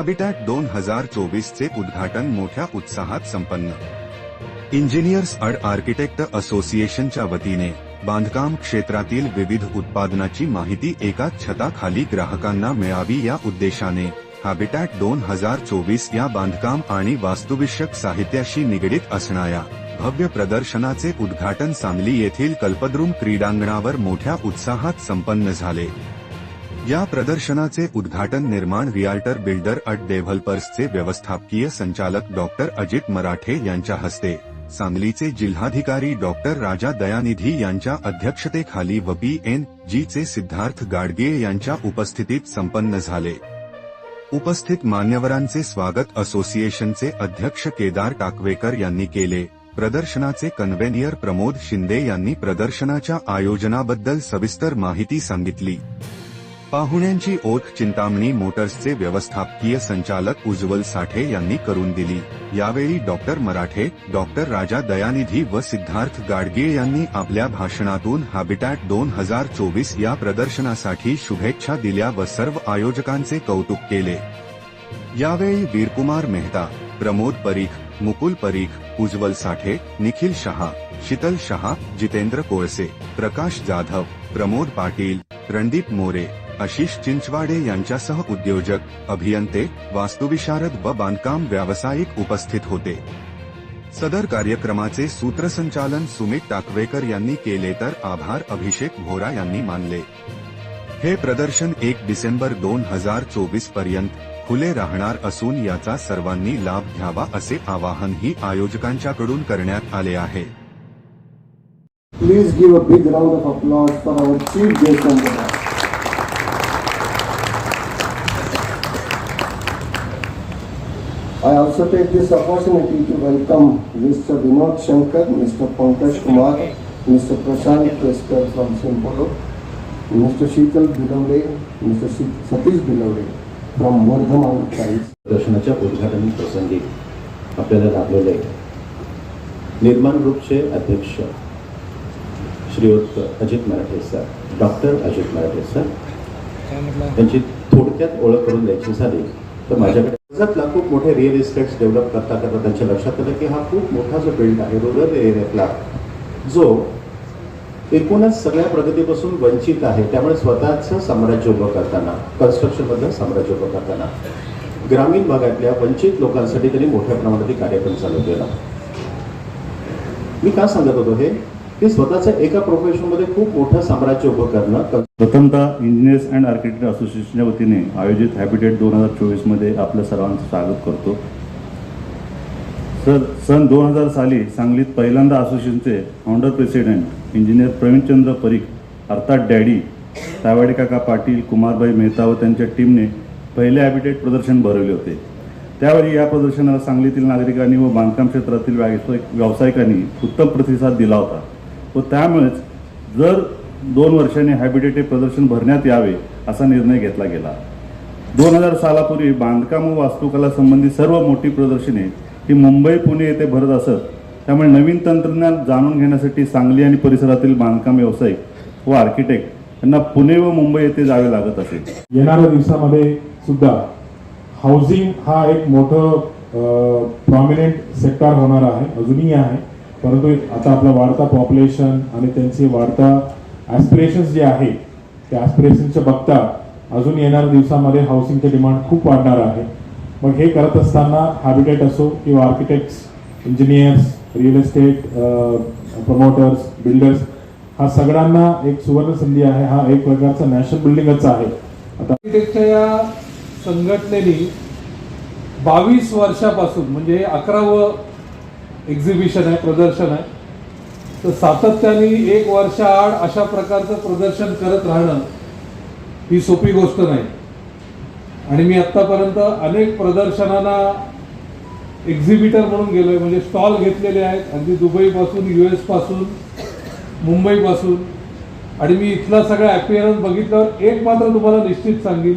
Habitat दोन हजार चोवीसचे उद्घाटन मोठ्या उत्साहात संपन्न. इंजिनियर्स अड आर्किटेक्ट असोसिएशनच्या वतीने बांधकाम क्षेत्रातील विविध उत्पादनाची माहिती एकाच छताखाली ग्राहकांना मिळावी या उद्देशाने हॅबिटॅट दोन हजार चोवीस या बांधकाम आणि वास्तुविषयक साहित्याशी निगडीत असणाऱ्या भव्य प्रदर्शनाचे उद्घाटन सांगली येथील कल्पद्रुम क्रीडांगणावर मोठ्या उत्साहात संपन्न झाले. या प्रदर्शनाचे उद्घाटन निर्माण रियाल्टर बिल्डर अट डेव्हलपर्सचे व्यवस्थापकीय संचालक डॉक्टर अजित मराठे यांच्या हस्ते. सांगलीचे जिल्हाधिकारी डॉक्टर राजा दयानिधी यांच्या अध्यक्षतेखाली व पी एन जीचे सिद्धार्थ गाडगे यांच्या उपस्थितीत संपन्न झाले. उपस्थित मान्यवरांचे स्वागत असोसिएशनचे अध्यक्ष केदार टाकवेकर यांनी केले. प्रदर्शनाचे कन्व्हेनियर प्रमोद शिंदे यांनी प्रदर्शनाच्या आयोजनाबद्दल सविस्तर माहिती सांगितली. पाहुण्यांची ओळख चिंतामणी मोटर्सचे व्यवस्थापकीय संचालक उज्ज्वल साठे यांनी करून दिली. यावेळी डॉक्टर मराठे डॉक्टर राजा दयानिधी व सिद्धार्थ गाडगे यांनी आपल्या भाषणातून हॅबिटॅट दोन हजार चोवीस या प्रदर्शनासाठी शुभेच्छा दिल्या व सर्व आयोजकांचे कौतुक केले. यावेळी वीरकुमार मेहता प्रमोद परीख मुकुल परीख उज्ज्वल साठे निखिल शहा शीतल शहा जितेंद्र कोळसे प्रकाश जाधव प्रमोद पाटील रणदीप मोरे आशिष चिंचवाडे यांच्यासह उद्योजक अभियंते वास्तुविशारद व बांधकाम व्यावसायिक उपस्थित होते. सदर कार्यक्रमाचे सूत्रसंचालन सुमित टाकवेकर यांनी केले तर आभार अभिषेक भोरा यांनी मानले. हे प्रदर्शन एक डिसेंबर दोन हजार चोवीसपर्यंत खुले राहणार असून याचा सर्वांनी लाभ घ्यावा असे आवाहनही आयोजकांच्याकडून करण्यात आले आहे. Please give a big round of applause for our chief guest I also take this opportunity to welcome Mr. Vinod Shankar, Mr. Pankaj Kumar, Mr. Prashant Kesker from Simpolo, Mr. Sheetal Bilavde, Mr. Satish Bilavde from Vardhaman Times. प्रदर्शनाच्या उद्घाटन प्रसंगी आपल्याला लाभलेले निर्माण ग्रुपचे अध्यक्ष Shriyut Ajit Marathe sir doctor Ajit Marathe sir त्यांची थोडक्यात ओळख करून द्यायची झाली तर माझ्याकडे कर्जतला खूप मोठे रिअल इस्टेट्स डेव्हलप करता करता त्यांच्या लक्षात आलं की हा खूप मोठा जो बिल्ड आहे रुरल एरियातला जो एकूणच सगळ्या प्रगतीपासून वंचित आहे. त्यामुळे स्वतःचं साम्राज्य उभं करताना कन्स्ट्रक्शनमधलं साम्राज्य उभं करताना ग्रामीण भागातल्या वंचित लोकांसाठी त्यांनी मोठ्या प्रमाणात कार्यक्रम चालू केला मी का सांगत होतो हे? की स्वतःचं एका प्रोफेशनमध्ये खूप मोठं साम्राज्य उभं करणं प्रथमतः इंजिनियर्स अँड आर्किटेक्ट असोसिएशनच्या वतीने आयोजित हॅबिटेट दोन हजार चोवीसमध्ये आपल्या सर्वांचं स्वागत करतो. सर सन दोन हजार साली सांगलीत पहिल्यांदा असोसिएशनचे founder president engineer Pravinchandra Parikh अर्थात डॅडी तावाडे काका पाटील कुमारभाई मेहता व त्यांच्या टीमने पहिले हॅबिटेट प्रदर्शन भरवले होते. त्यावेळी या प्रदर्शनाला सांगलीतील नागरिकांनी व बांधकाम क्षेत्रातील व्यावसायिक व्यावसायिकांनी उत्तम प्रतिसाद दिला होता. व त्यामुळेच जर दोन वर्षांनी हॅबिटेट हे प्रदर्शन भरण्यात यावे असा निर्णय घेतला गेला. दोन हजार सालापूर्वी बांधकाम व वास्तुकला संबंधी सर्व मोठी प्रदर्शने ही मुंबई पुणे येथे भरत असत त्यामुळे नवीन तंत्रज्ञान जाणून घेण्यासाठी सांगली आणि परिसरातील बांधकाम व्यावसायिक व आर्किटेक्ट यांना पुणे व मुंबई येथे जावे लागत असे. येणाऱ्या दिवसामध्ये सुद्धा हाऊसिंग हा एक मोठं प्रॉमिनेंट सेक्टर होणार आहे अजूनही आहे. परंतु आता आपलं वाढता पॉप्युलेशन आणि त्यांची वाढता ॲस्पिरेशन्स जे आहे त्या ॲस्पिरेशनचे बघता अजून येणाऱ्या दिवसामध्ये हाऊसिंगचे डिमांड खूप वाढणार आहे. मग हे करत असताना हॅबिटेट असो किंवा architects engineers real estate promoters builders हा सगळ्यांना एक सुवर्ण संधी आहे. हा एक प्रकारचा नॅशनल बिल्डिंगच आहे. आता आर्किटेक्टच्या या संघटनेने बावीस वर्षापासून म्हणजे अकरावं एक्झिबिशन आहे प्रदर्शन आहे. तर सातत्याने एक वर्षाआड अशा प्रकारचं प्रदर्शन करत राहणं ही सोपी गोष्ट नाही. आणि मी आत्तापर्यंत अनेक प्रदर्शनांना एक्झिबिटर म्हणून गेलो आहे म्हणजे स्टॉल घेतलेले आहेत. अगदी दुबईपासून यू एसपासून मुंबईपासून. आणि मी इथला सगळा अपिअरन्स बघितल्यावर एक मात्र तुम्हाला निश्चित सांगेन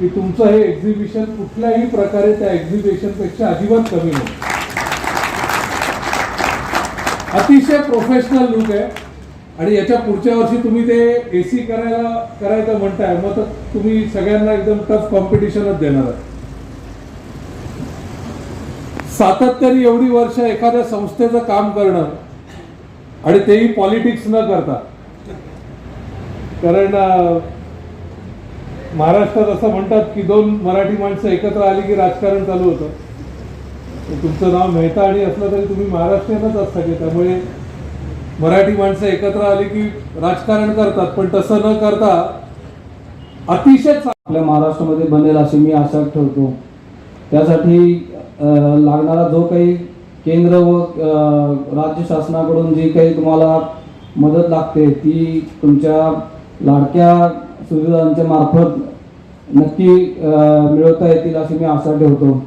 की तुमचं हे एक्झिबिशन कुठल्याही प्रकारे त्या एक्झिबिशनपेक्षा अजिबात कमी नाही. अतिशय प्रोफेशनल लुक आहे. आणि याच्या पुढच्या वर्षी तुम्ही ते ए सी करायला करायचं म्हणताय मग तर तुम्ही सगळ्यांना एकदम टफ कॉम्पिटिशनच देणार आहात. सातत्याने एवढी वर्ष एखाद्या संस्थेचं काम करणं आणि तेही पॉलिटिक्स न करता. कारण महाराष्ट्रात असं म्हणतात की दोन मराठी माणसं एकत्र आली की राजकारण चालू होतं. तुमचं नाव मेहता आणि असलं तरी तुम्ही महाराष्ट्रीयनच असता की त्यामुळे मराठी माणसं एकत्र आली की राजकारण करतात पण तसं न करता अतिशय आपल्या महाराष्ट्रामध्ये बनेल अशी मी आशा ठेवतो. त्यासाठी लागणारा जो काही केंद्र व राज्य शासनाकडून जी काही तुम्हाला मदत लागते ती तुमच्या लाडक्या सुविधांच्या मार्फत नक्की मिळवता येतील अशी मी आशा ठेवतो.